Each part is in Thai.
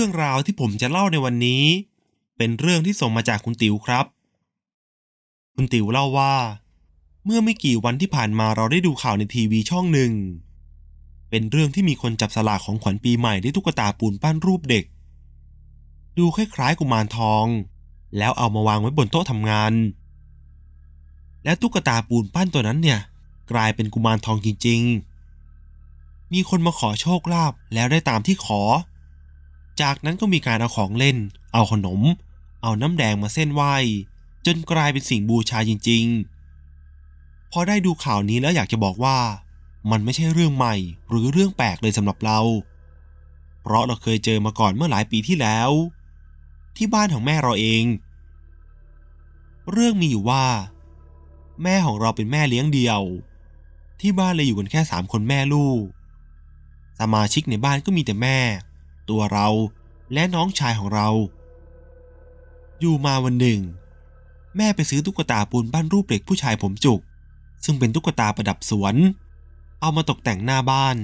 เรื่องราวที่ผมจะเล่าในวันนี้ เป็นเรื่องที่ส่งมาจากคุณติ๋วครับ คุณติ๋วเล่าว่า เมื่อไม่กี่วันที่ผ่านมาเราได้ดูข่าวในทีวีช่องหนึ่ง เป็นเรื่องที่มีคนจับสลากของขวัญปีใหม่ด้วยตุ๊กตาปูนปั้นรูปเด็ก ดูคล้ายๆกุมารทอง แล้วเอามาวางไว้บนโต๊ะทำงาน แล้วตุ๊กตาปูนปั้นตัวนั้นเนี่ย กลายเป็นกุมารทองจริงๆ มีคนมาขอโชคลาภแล้วได้ตามที่ขอ จากนั้นก็มีการเอาของเล่น เอาขนม เอาน้ำแดงมาเส้นไหว้ จนกลายเป็นสิ่งบูชาจริง ๆ พอได้ดูข่าวนี้แล้วอยากจะบอกว่า มันไม่ใช่เรื่องใหม่หรือเรื่องแปลกเลยสำหรับเรา เพราะเราเคยเจอมาก่อนเมื่อหลายปีที่แล้ว ที่บ้านของแม่เราเอง เรื่องมีอยู่ว่า แม่ของเราเป็นแม่เลี้ยงเดียว ที่บ้านเลยอยู่กันแค่สามคนแม่ลูก สมาชิกในบ้านก็มีแต่แม่ ตัวเราและน้องชายของเรา อยู่มาวันหนึ่ง แม่ไปซื้อตุ๊กตาปูนปั้นรูปเด็กผู้ชายผมจุก ซึ่งเป็นตุ๊กตาประดับสวน เอามาตกแต่งหน้าบ้าน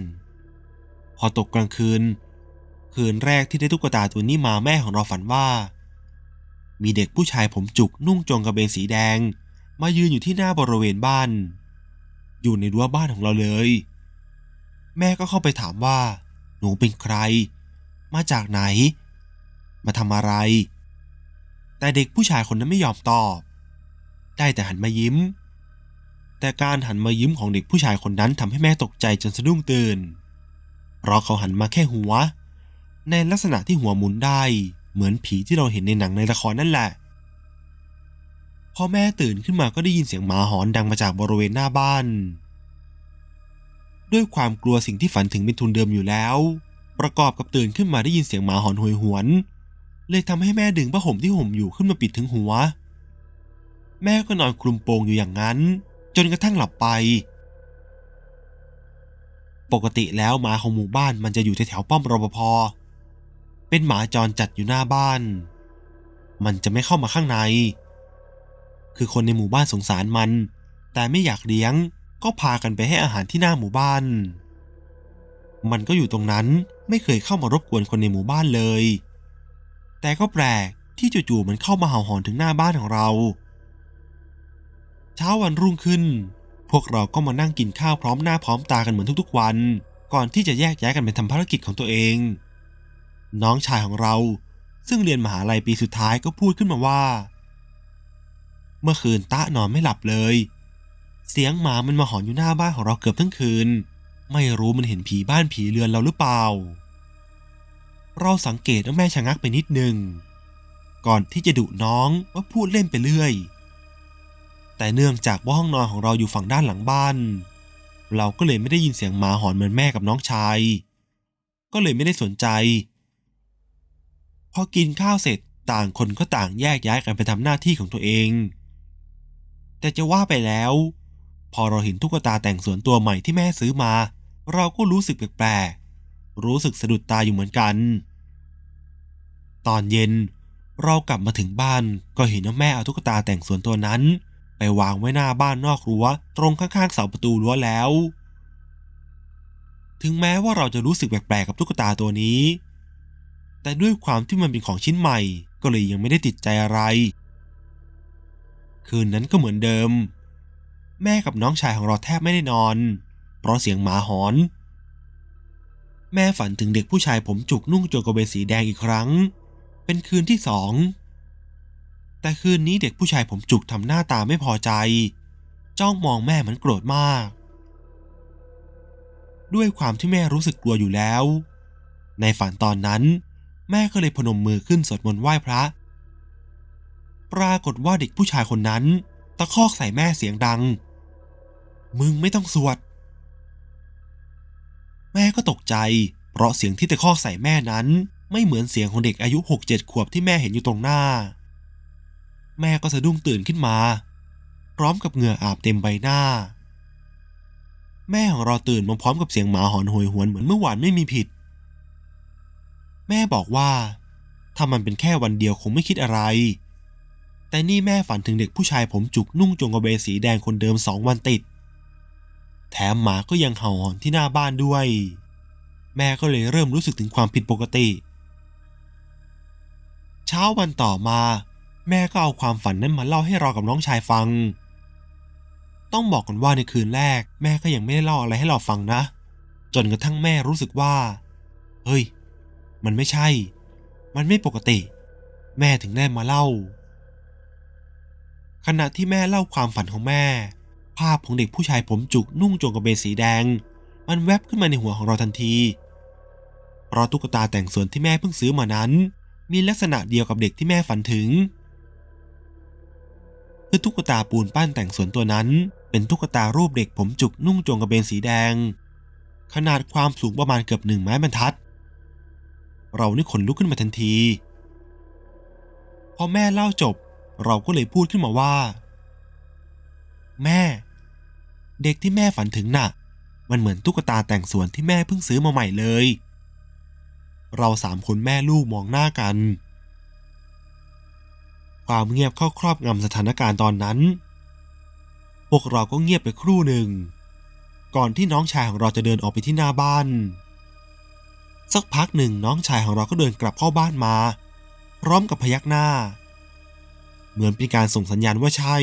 พอตกกลางคืน คืนแรกที่ได้ตุ๊กตาตัวนี้มาแม่ของเราฝันว่า มีเด็กผู้ชายผมจุกนุ่งจงกระเบนสีแดง มายืนอยู่ที่หน้าบริเวณบ้าน อยู่ในรั้วบ้านของเราเลย แม่ก็เข้าไปถามว่า หนูเป็นใคร มาจากไหน มาทำอะไร แต่เด็กผู้ชายคนนั้นไม่ยอมตอบ ได้แต่หันมายิ้ม แต่การหันมายิ้มของเด็กผู้ชายคนนั้นทำให้แม่ตกใจจนสะดุ้งตื่น เพราะเขาหันมาแค่หัว ในลักษณะที่หัวหมุนได้ เหมือนผีที่เราเห็นในหนังในละครนั่นแหละพอแม่ตื่นขึ้นมาก็ได้ยินเสียงหมาหอนดังมาจากบริเวณหน้าบ้าน ด้วยความกลัวสิ่งที่ฝันถึงเป็นทุนเดิมอยู่แล้ว ประกอบกับตื่นขึ้นมาได้ยินเสียงหมาหอนหวยหวน เลยทำให้แม่ดึงผ้าห่มที่ห่มอยู่ขึ้นมาปิดถึงหัว แม่ก็นอนคลุมโปงอยู่อย่างนั้น จนกระทั่งหลับไป ปกติแล้วหมาของหมู่บ้านมันจะอยู่แถวๆป้อมรปภเป็นหมาจรจัดอยู่หน้าบ้าน มันจะไม่เข้ามาข้างใน คือคนในหมู่บ้านสงสารมัน แต่ไม่อยากเลี้ยงก็พากันไปให้อาหารที่หน้าหมู่บ้าน มันก็อยู่ตรงนั้น ไม่เคยเข้ามารบกวนคนในหมู่บ้านเลย แต่ก็แปลกที่จู่ๆมันเข้ามาเห่าหอนถึงหน้าบ้านของเรา เช้าวันรุ่งขึ้น พวกเราก็มานั่งกินข้าวพร้อมหน้าพร้อมตากันเหมือนทุกๆวัน ก่อนที่จะแยกย้ายกันไปทำภารกิจของตัวเอง น้องชายของเราซึ่งเรียนมหาลัยปีสุดท้ายก็พูดขึ้นมาว่า เมื่อคืนตะนอนไม่หลับเลย เสียงหมามันมาหอนอยู่หน้าบ้านของเราเกือบทั้งคืน ไม่รู้มันเห็นผีบ้านผีเรือนเราหรือเปล่า เราสังเกตว่าแม่ชะงักไปนิดนึง ก่อนที่จะดุน้องว่าพูดเล่นไปเรื่อย แต่เนื่องจากว่าห้องนอนของเราอยู่ฝั่งด้านหลังบ้าน เราก็เลยไม่ได้ยินเสียงหมาหอนเหมือนแม่กับน้องชาย ก็เลยไม่ได้สนใจ พอกินข้าวเสร็จต่างคนก็ต่างแยกย้ายกันไปทำหน้าที่ของตัวเอง แต่จะว่าไปแล้ว พอเราเห็นตุ๊กตาแต่งสวนตัวใหม่ที่แม่ซื้อมา เราก็รู้สึกแปลกๆ รู้สึกสะดุดตาอยู่เหมือนกัน ตอนเย็นเรากลับมาถึงบ้านก็เห็นว่าแม่เอาตุ๊กตาแต่งสวนตัวนั้น ไปวางไว้หน้าบ้านนอกรั้ว ตรงข้างๆเสาประตูรั้วแล้ว ถึงแม้ว่าเราจะรู้สึกแปลกๆกับตุ๊กตาตัวนี้ แต่ด้วยความที่มันเป็นของชิ้นใหม่ ก็เลยยังไม่ได้ติดใจอะไร คืนนั้นก็เหมือนเดิม แม่กับน้องชายของเราแทบไม่ได้นอน ราะเสียงหมาหอน แม่ฝันถึงเด็กผู้ชายผมจุกนุ่งโจงกระเบนสีแดงอีกครั้ง เป็นคืนที่สอง แต่คืนนี้เด็กผู้ชายผมจุกทำหน้าตาไม่พอใจ จ้องมองแม่เหมือนโกรธมาก ด้วยความที่แม่รู้สึกกลัวอยู่แล้ว ในฝันตอนนั้น แม่ก็เลยพนมมือขึ้นสวดมนต์ไหว้พระ ปรากฏว่าเด็กผู้ชายคนนั้น ตะคอกใส่แม่เสียงดังมึงไม่ต้องสวด ใจ เพราะเสียงที่ตะคอกใส่แม่นั้น ไม่เหมือนเสียงของเด็กอายุหกเจ็ดขวบที่แม่เห็นอยู่ตรงหน้า แม่ก็สะดุ้งตื่นขึ้นมา พร้อมกับเหงื่ออาบเต็มใบหน้า แม่ของเราตื่นมาพร้อมกับเสียงหมาหอนโหยหวนเหมือนเมื่อวานไม่มีผิด แม่บอกว่าถ้ามันเป็นแค่วันเดียวคงไม่คิดอะไร แต่นี่แม่ฝันถึงเด็กผู้ชายผมจุกนุ่งจงกระเบนสีแดงคนเดิมสองวันติด แถมหมาก็ยังเห่าหอนที่หน้าบ้านด้วย แม่ก็เลยเริ่มรู้สึกถึงความผิดปกติ เช้าวันต่อมา แม่ก็เอาความฝันนั้นมาเล่าให้เรากับน้องชายฟัง ต้องบอกกันว่าในคืนแรก แม่ก็ยังไม่ได้เล่าอะไรให้เราฟังนะ จนกระทั่งแม่รู้สึกว่า เฮ้ย มันไม่ใช่ มันไม่ปกติ แม่ถึงได้มาเล่า ขณะที่แม่เล่าความฝันของแม่ ภาพของเด็กผู้ชายผมจุกนุ่งโจงกระเบนสีแดงมันแวบขึ้นมาในหัวของเราทันที เพราะตุ๊กตาแต่งส่วนที่แม่เพิ่งซื้อมานั้น มีลักษณะเดียวกับเด็กที่แม่ฝันถึง คือตุ๊กตาปูนปั้นแต่งส่วนตัวนั้น เป็นตุ๊กตารูปเด็กผมจุกนุ่งโจงกระเบนสีแดง ขนาดความสูงประมาณเกือบหนึ่งไม้บรรทัด เรานี่ขนลุกขึ้นมาทันที พอแม่เล่าจบ เราก็เลยพูดขึ้นมาว่า แม่ เด็กที่แม่ฝันถึงน่ะ มันเหมือนตุ๊กตาแต่งส่วนที่แม่เพิ่งซื้อมาใหม่เลย เราสามคนแม่ลูกมองหน้ากัน ความเงียบเข้าครอบงำสถานการณ์ตอนนั้น พวกเราก็เงียบไปครู่หนึ่ง ก่อนที่น้องชายของเราจะเดินออกไปที่หน้าบ้าน สักพักหนึ่งน้องชายของเราก็เดินกลับเข้าบ้านมา พร้อมกับพยักหน้า เหมือนเป็นการส่งสัญญาณว่าใช่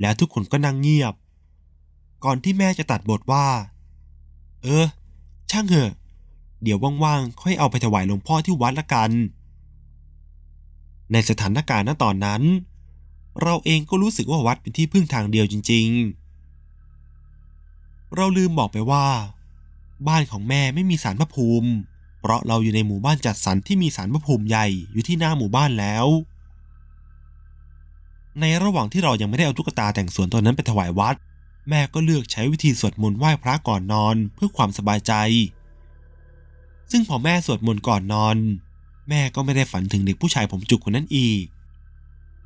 แล้วทุกคนก็นั่งเงียบ ก่อนที่แม่จะตัดบทว่า เออ ช่างเหอะ เดี๋ยวว่างๆ ค่อยเอาไปถวายหลวงพ่อที่วัดละกัน ในสถานการณ์ณตอนนั้น เราเองก็รู้สึกว่าวัดเป็นที่พึ่งทางเดียวจริง ๆ เราลืมบอกไปว่า บ้านของแม่ไม่มีสารพระภูมิ เพราะเราอยู่ในหมู่บ้านจัดสรรที่มีสารพระภูมิใหญ่อยู่ที่หน้าหมู่บ้านแล้ว ในระหว่างที่เรายังไม่ได้เอาตุ๊กตาแต่งสวนตัวนั้นไปถวายวัด แม่ก็เลือกใช้วิธีสวดมนต์ไหว้พระก่อนนอนเพื่อความสบายใจ ซึ่งพอแม่สวดมนต์ก่อนนอน แม่ก็ไม่ได้ฝันถึงเด็กผู้ชายผมจุกคนนั้นอีก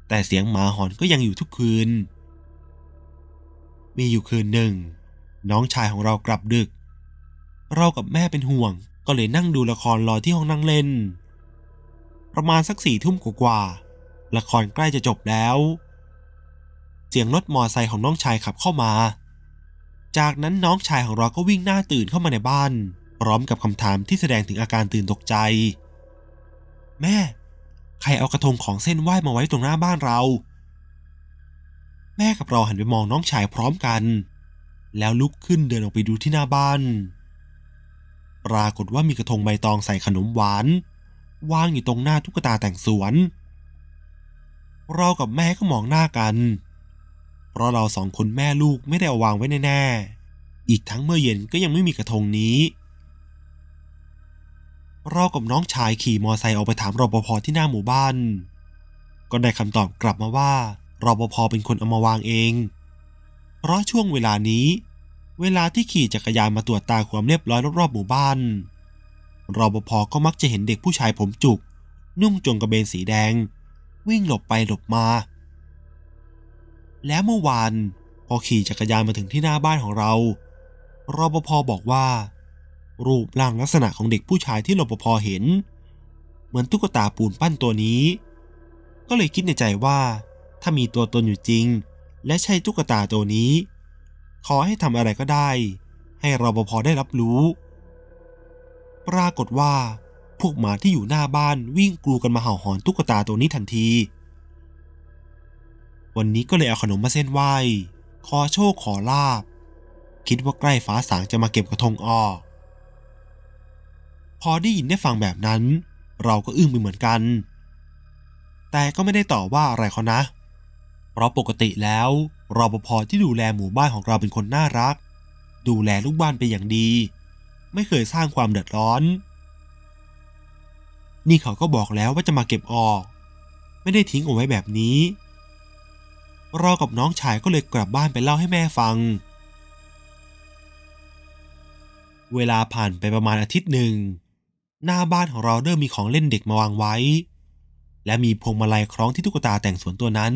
แต่เสียงหมาหอนก็ยังอยู่ทุกคืน มีอยู่คืนหนึ่ง น้องชายของเรากลับดึก เรากับแม่เป็นห่วงก็เลยนั่งดูละครรอที่ห้องนั่งเล่น ประมาณสักสี่ทุ่มกว่าๆละครใกล้จะจบแล้ว เสียงรถมอไซค์ของน้องชายขับเข้ามา จากนั้นน้องชายของเราก็วิ่งหน้าตื่นเข้ามาในบ้าน พร้อมกับคำถามที่แสดงถึงอาการตื่นตกใจ แม่ ใครเอากระทงของเส้นไหว้มาไว้ตรงหน้าบ้านเรา แม่กับเราหันไปมองน้องชายพร้อมกัน แล้วลุกขึ้นเดินออกไปดูที่หน้าบ้าน ปรากฏว่ามีกระทงใบตองใส่ขนมหวานวางอยู่ตรงหน้าตุ๊กตาแต่งสวน เรากับแม่ก็มองหน้ากัน เพราะเราสองคนแม่ลูกไม่ได้เอาวางไว้แน่ๆอีกทั้งเมื่อเย็นก็ยังไม่มีกระทงนี้ เรากับน้องชายขี่มอไซค์ออกไปถามรปภที่หน้าหมู่บ้าน ก็ได้คำตอบกลับมาว่ารปภเป็นคนเอามาวางเอง เพราะช่วงเวลานี้ เวลาที่ขี่จักรยานมาตรวจตาความเรียบร้อยรอบๆหมู่บ้านรปภก็มักจะเห็นเด็กผู้ชายผมจุก นุ่งจงกระเบนสีแดง วิ่งหลบไปหลบมา แล้วเมื่อวานพอขี่จักรยานมาถึงที่หน้าบ้านของเรารปภบอกว่า รูปร่างลักษณะของเด็กผู้ชายที่รปภเห็น เหมือนตุ๊กตาปูนปั้นตัวนี้ ก็เลยคิดในใจว่า ถ้ามีตัวตนอยู่จริง และใช่ตุ๊กตาตัวนี้ ขอให้ทำอะไรก็ได้ ให้รปภได้รับรู้ ปรากฏว่าพวกหมาที่อยู่หน้าบ้านวิ่งกลูกันมาเห่าหอนตุ๊กตาตัวนี้ทันที วันนี้ก็เลยเอาขนมมาเส้นไหว้ ขอโชคขอลาบ คิดว่าใกล้ฟ้าสางจะมาเก็บกระทงออก พอได้ยินได้ฟังแบบนั้น เราก็อึ้งไปเหมือนกัน แต่ก็ไม่ได้ต่อว่าอะไรเขานะ เพราะปกติแล้วรปภที่ดูแลหมู่บ้านของเราเป็นคนน่ารัก ดูแลลูกบ้านเป็นอย่างดี ไม่เคยสร้างความเดือดร้อน นี่เขาก็บอกแล้วว่าจะมาเก็บออก ไม่ได้ทิ้งเอาไว้แบบนี้ เรากับน้องชายก็เลยกลับบ้านไปเล่าให้แม่ฟังเวลาผ่านไปประมาณอาทิตย์หนึ่ง หน้าบ้านของเราเริ่มมีของเล่นเด็กมาวางไว้ และมีพวงมาลัยคล้องที่ตุ๊กตาแต่งสวนตัวนั้น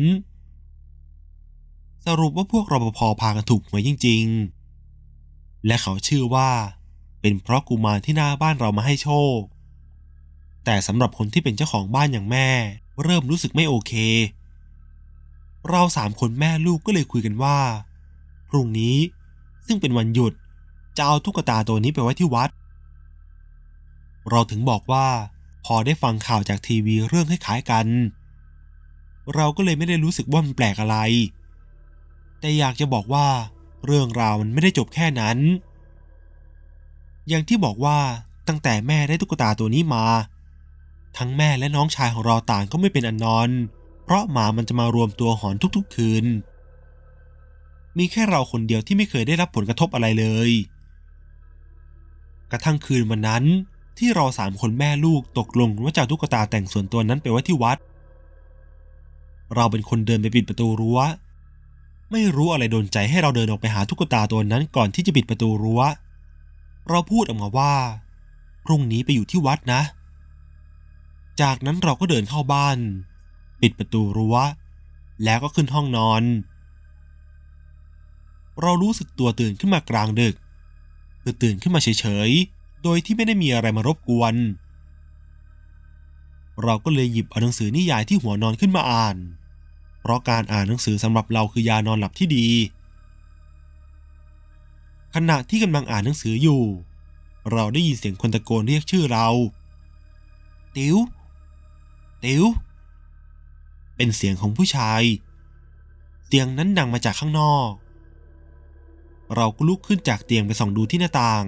สรุปว่าพวกรปภพากันถูกหวยจริง ๆ และเขาเชื่อว่า เป็นเพราะกุมารที่หน้าบ้านเรามาให้โชค แต่สำหรับคนที่เป็นเจ้าของบ้านอย่างแม่ เริ่มรู้สึกไม่โอเค เราสามคนแม่ลูกก็เลยคุยกันว่าพรุ่งนี้ซึ่งเป็นวันหยุดจะเอาตุ๊กตาตัวนี้ไปไว้ที่วัด เราถึงบอกว่า พอได้ฟังข่าวจากทีวีเรื่องคล้ายๆกัน เราก็เลยไม่ได้รู้สึกว่ามันแปลกอะไร แต่อยากจะบอกว่า เรื่องราวมันไม่ได้จบแค่นั้น อย่างที่บอกว่าตั้งแต่แม่ได้ตุ๊กตาตัวนี้มา ทั้งแม่และน้องชายของเราต่างก็ไม่เป็นอันนอน เพราะหมามันจะมารวมตัวหอนทุกๆคืน มีแค่เราคนเดียวที่ไม่เคยได้รับผลกระทบอะไรเลย กระทั่งคืนวันนั้น ที่เราสามคนแม่ลูกตกลงว่าจะตุ๊กตาแต่งส่วนตัวนั้นไปไว้ที่วัด เราเป็นคนเดินไปปิดประตูรั้ว ไม่รู้อะไรโดนใจให้เราเดินออกไปหาตุ๊กตาตัวนั้นก่อนที่จะปิดประตูรั้ว เราพูดออกมาว่า พรุ่งนี้ไปอยู่ที่วัดนะ จากนั้นเราก็เดินเข้าบ้าน ปิดประตูรั้ว แล้วก็ขึ้นห้องนอน เรารู้สึกตัวตื่นขึ้นมากลางดึกคือตื่นขึ้นมาเฉยๆ โดยที่ไม่ได้มีอะไรมารบกวน เราก็เลยหยิบเอาหนังสือนิยายที่หัวนอนขึ้นมาอ่าน เพราะการอ่านหนังสือสำหรับเราคือยานอนหลับที่ดี ขณะที่กำลังอ่านหนังสืออยู่ เราได้ยินเสียงคนตะโกนเรียกชื่อเรา ติ๋วติ๋วเป็นเสียงของผู้ชายเสียงนั้นดังมาจากข้างนอก เราก็ลุกขึ้นจากเตียงไปส่องดูที่หน้าต่าง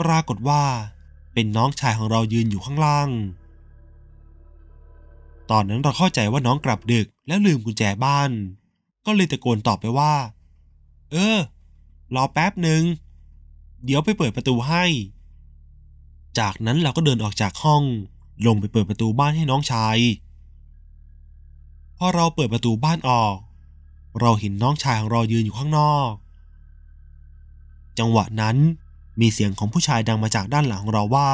ปรากฏว่า เป็นน้องชายของเรายืนอยู่ข้างล่าง ตอนนั้นเราเข้าใจว่าน้องกลับดึกแล้วลืมกุญแจบ้าน ก็เลยตะโกนตอบไปว่า เออ รอแป๊บหนึ่ง เดี๋ยวไปเปิดประตูให้ จากนั้นเราก็เดินออกจากห้อง ลงไปเปิดประตูบ้านให้น้องชายพอเราเปิดประตูบ้านออก เราเห็นน้องชายของเรายืนอยู่ข้างนอก จังหวะนั้น มีเสียงของผู้ชายดังมาจากด้านหลังของเราว่า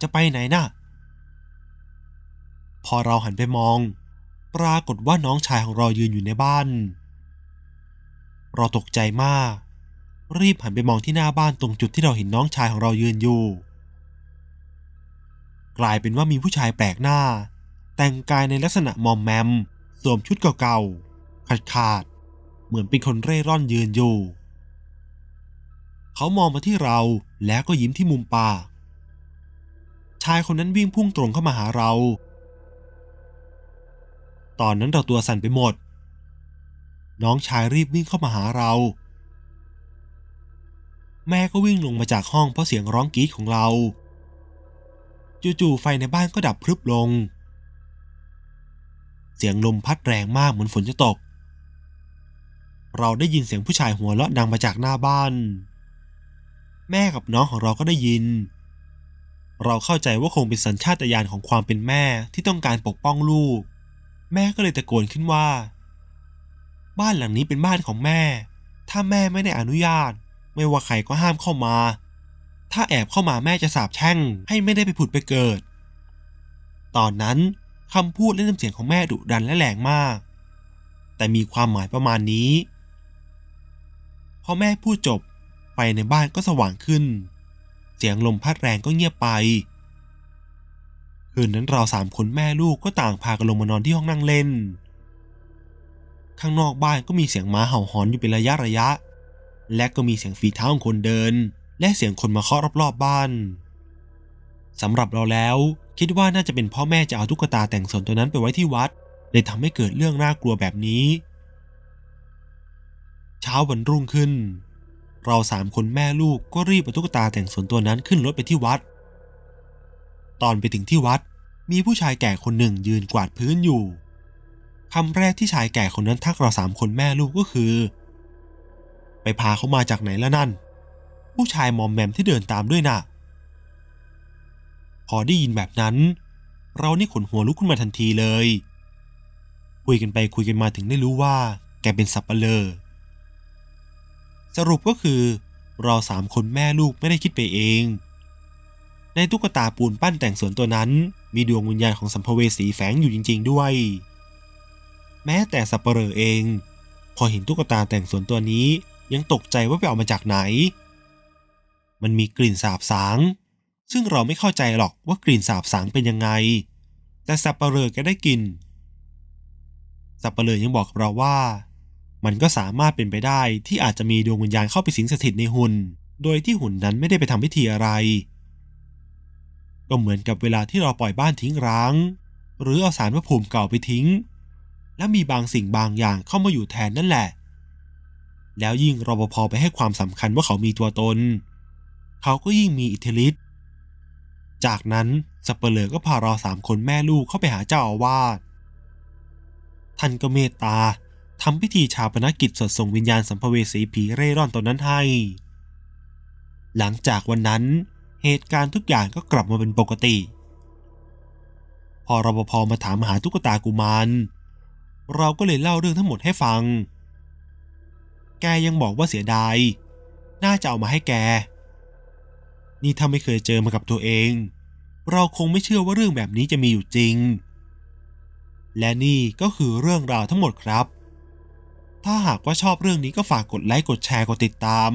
จะไปไหนนะ่ะ พอเราหันไปมอง ปรากฏว่าน้องชายของเรายืนอยู่ในบ้าน เราตกใจมาก รีบหันไปมองที่หน้าบ้านตรงจุดที่เราเห็นน้องชายของเรายืนอยู่ กลายเป็นว่ามีผู้ชายแปลกหน้า แต่งกายในลักษณะมอมแมม สวมชุดเก่าๆขาดๆเหมือนเป็นคนเร่ร่อนยืนอยู่ เขามองมาที่เราแล้วก็ยิ้มที่มุมปาก ชายคนนั้นวิ่งพุ่งตรงเข้ามาหาเรา ตอนนั้นเราตัวสั่นไปหมด น้องชายรีบวิ่งเข้ามาหาเรา แม่ก็วิ่งลงมาจากห้องเพราะเสียงร้องกรี๊ดของเรา จู่ๆไฟในบ้านก็ดับพรึบลง เสียงลมพัดแรงมากเหมือนฝนจะตกเราได้ยินเสียงผู้ชายหัวเราะดังมาจากหน้าบ้าน แม่กับน้องของเราก็ได้ยิน เราเข้าใจว่าคงเป็นสัญชาตญาณของความเป็นแม่ที่ต้องการปกป้องลูก แม่ก็เลยตะโกนขึ้นว่า บ้านหลังนี้เป็นบ้านของแม่ ถ้าแม่ไม่ได้อนุญาต ไม่ว่าใครก็ห้ามเข้ามา ถ้าแอบเข้ามาแม่จะสาบแช่งให้ไม่ได้ไปผุดไปเกิด ตอนนั้นคำพูดและน้ำเสียงของแม่ดุดันและแรงมาก แต่มีความหมายประมาณนี้ พอแม่พูดจบ ไฟในบ้านก็สว่างขึ้น เสียงลมพัดแรงก็เงียบไป คืนนั้นเราสามคนแม่ลูกก็ต่างพากันลงมานอนที่ห้องนั่งเล่น ข้างนอกบ้านก็มีเสียงหมาเห่าหอนอยู่เป็นระยะระยะ และก็มีเสียงฝีเท้าของคนเดิน และเสียงคนมาเคาะรอบๆบ้านสำหรับเราแล้วคิดว่าน่าจะเป็นพ่อแม่จะเอาตุ๊กตาแต่งสนตัวนั้นไปไว้ที่วัดเลยทำให้เกิดเรื่องน่ากลัวแบบนี้ เช้าวันรุ่งขึ้น เราสามคนแม่ลูกก็รีบเอาตุ๊กตาแต่งส่วนตัวนั้นขึ้นรถไปที่วัด ตอนไปถึงที่วัดมีผู้ชายแก่คนหนึ่งยืนกวาดพื้นอยู่คำแรกที่ชายแก่คนนั้นทักเราสามคนแม่ลูกก็คือ ไปพาเขามาจากไหนแล้วนั่น ผู้ชายมอมแมมที่เดินตามด้วยนะ่ะ พอได้ยินแบบนั้น เรานี่ขนหัวลุกขึ้นมาทันทีเลย คุยกันไปคุยกันมาถึงได้รู้ว่า แกเป็นสับเปลอ สรุปก็คือ เราสามคนแม่ลูกไม่ได้คิดไปเอง ในตุ๊กตาปูนปั้นแต่งสวนตัวนั้น มีดวงวิญญาณของสัมภเวสีแฝงอยู่จริง ๆ ด้วย แม้แต่สับเปลอเอง พอเห็นตุ๊กตาแต่งสวนตัวนี้ยังตกใจว่าไปเอามาจากไหน มันมีกลิ่นสาบสาง ซึ่งเราไม่เข้าใจหรอกว่ากลิ่นสาบสางเป็นยังไง แต่สับเปลอแกได้กลิ่นสับเปลอยังบอกกับเราว่า มันก็สามารถเป็นไปได้ที่อาจจะมีดวงวิญญาณเข้าไปสิงสถิตในหุ่น โดยที่หุ่นนั้นไม่ได้ไปทำพิธีอะไร ก็เหมือนกับเวลาที่เราปล่อยบ้านทิ้งร้าง หรือเอาสารพระภูมิเก่าไปทิ้ง แล้วมีบางสิ่งบางอย่างเข้ามาอยู่แทนนั่นแหละ แล้วยิ่งรปภไปให้ความสำคัญว่าเขามีตัวตน เขาก็ยิ่งมีอิทธิฤทธิ์จากนั้นสัปเหร่อก็พาเราสามคนแม่ลูกเข้าไปหาเจ้าอาวาสท่านก็เมตตา ทำพิธีชาปนกิจสดส่งวิญญาณสัมภเวสีผีเร่ร่อนตนนั้นให้ หลังจากวันนั้นเหตุการณ์ทุกอย่างก็กลับมาเป็นปกติ พอรปภมาถามหาตุ๊กตากุมารเราก็เลยเล่าเรื่องทั้งหมดให้ฟัง แกยังบอกว่าเสียดาย น่าจะเอามาให้แก นี่ถ้าไม่เคยเจอมากับตัวเอง เราคงไม่เชื่อว่าเรื่องแบบนี้จะมีอยู่จริง และนี่ก็คือเรื่องราวทั้งหมดครับ ถ้าหากว่าชอบเรื่องนี้ก็ฝากกดไลค์กดแชร์กดติดตาม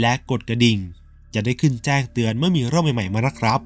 และกดกระดิ่ง จะได้ขึ้นแจ้งเตือนเมื่อมีเรื่องใหม่ๆมานะครับ